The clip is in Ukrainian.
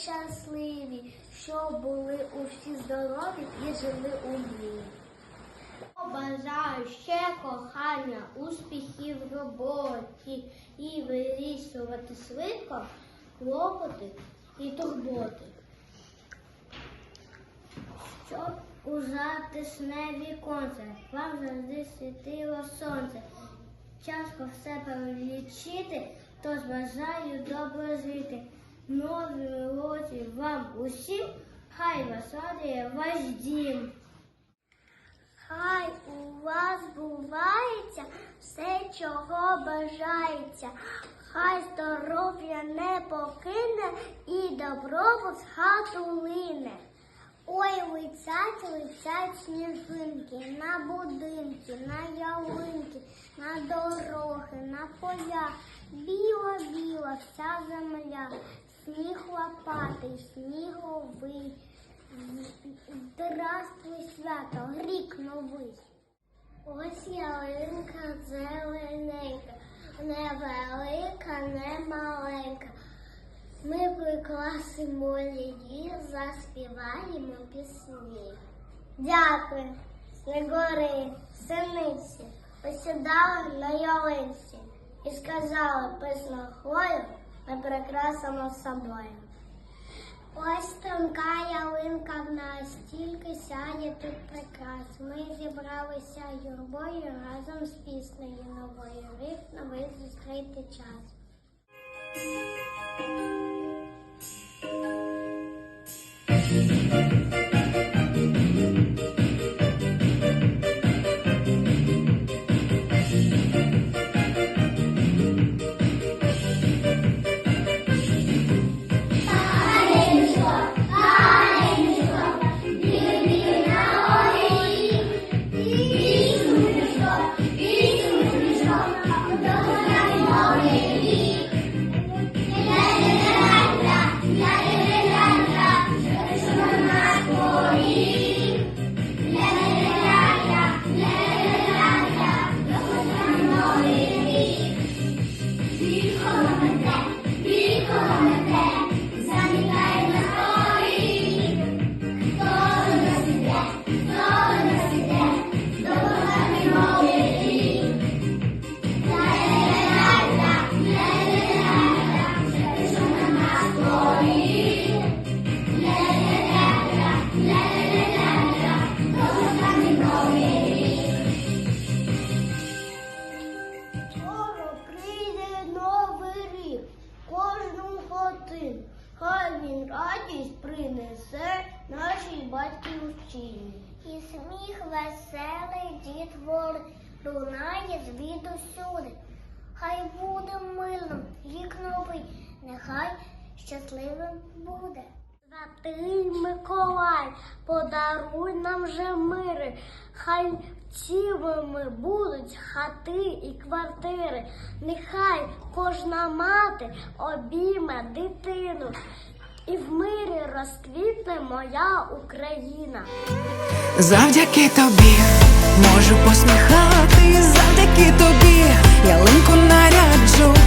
щасливі, щоб були усі здорові і жили у мрії. Бажаю ще кохання, успіхів в роботі і вирішувати швидко клопоти і турботи. Щоб у затишне віконце вам завжди світило сонце. Тяжко все перелічити, тож бажаю добре жити. Нові році вам усім, хай вас радує ваш дім. Хай у вас бувається все, чого бажається. Хай здоров'я не покине і добробут з хату лине. Ой, летять, летять сніжинки на будинки, на ялинки, на дороги, на поля. Біла-біла вся земля, сніг лопатий, сніговий. Здравствуй, свято, рік новий. Ось ялинка зелененька, невелика, не маленька. Ми прикрасимо її, заспіваємо пісні. Дякую, Снегори, синиці, посідали на ялинці і сказали писно хвою, ми прикрасимо собою. Ось тонка ялинка в нас, тільки сяє тут прикрас. Ми зібралися юрбою разом з піснею новою. Рік новий зустріти час. Hallelujah. Батьківщині. І сміх веселий дітвор лунає звідусюди. Хай буде милим рік новий, нехай щасливим буде. Святий Миколай, подаруй нам же мири, хай цілими будуть хати і квартири. Нехай кожна мати обійме дитину, і в мирі розквітне моя Україна. Завдяки тобі можу посміхати, завдяки тобі ялинку наряджу.